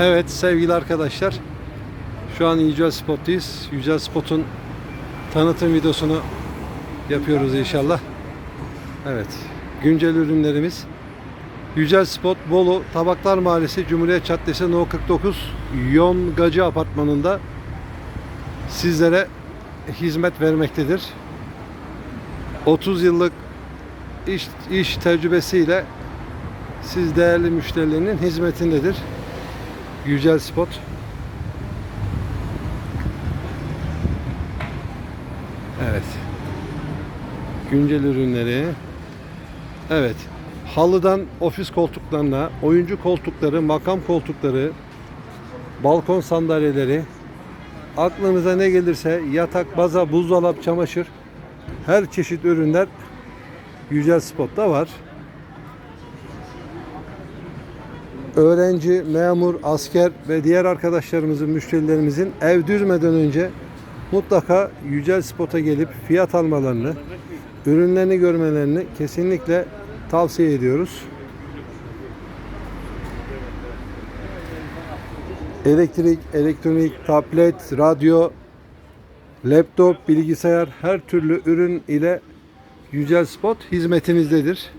Evet sevgili arkadaşlar. Şu an Yücel Spot'tayız. Yücel Spot'un tanıtım videosunu yapıyoruz inşallah. Evet. Güncel ürünlerimiz. Yücel Spot Bolu Tabaklar Mahallesi Cumhuriyet Caddesi No 49 Yoncacı Apartmanı'nda sizlere hizmet vermektedir. 30 yıllık iş, iş tecrübesiyle siz değerli müşterilerinin hizmetindedir. Yücel Spot. Evet. Güncel ürünleri. Evet. Halıdan ofis koltuklarına, oyuncu koltukları, makam koltukları, balkon sandalyeleri, aklınıza ne gelirse yatak, baza, buzdolap, çamaşır her çeşit ürünler Yücel Spot'ta var. Öğrenci, memur, asker ve diğer arkadaşlarımızın, müşterilerimizin ev düzmeden önce mutlaka Yücel Spot'a gelip fiyat almalarını, ürünlerini görmelerini kesinlikle tavsiye ediyoruz. Elektrik, elektronik, tablet, radyo, laptop, bilgisayar her türlü ürün ile Yücel Spot hizmetinizdedir.